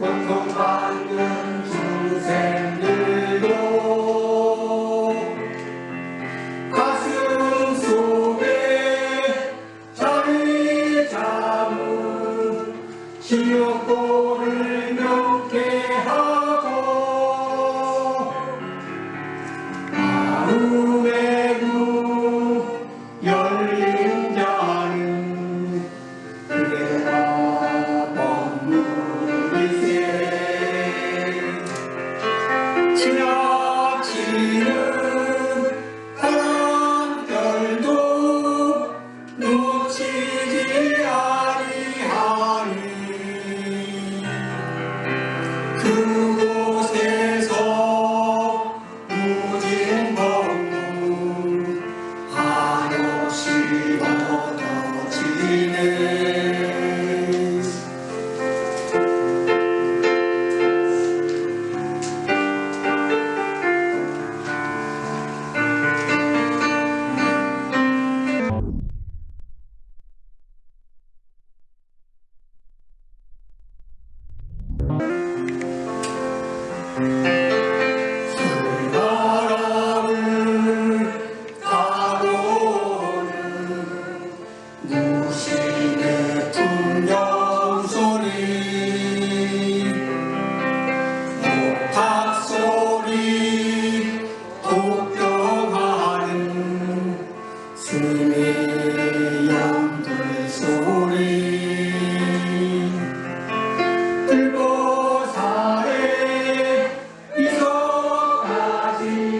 고통받는 중생들도 가슴 속에 자리 잡은 지옥고를 명쾌 무진 법문 이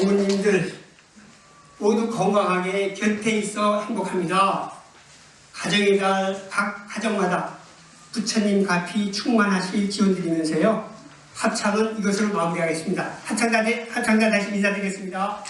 부모님들 모두 건강하게 곁에 있어 행복합니다. 가정의 달 각 가정마다 부처님 가피 충만하실 지원드리면서요. 합창은 이것으로 마무리하겠습니다. 합창자, 합창자 다시 인사드리겠습니다.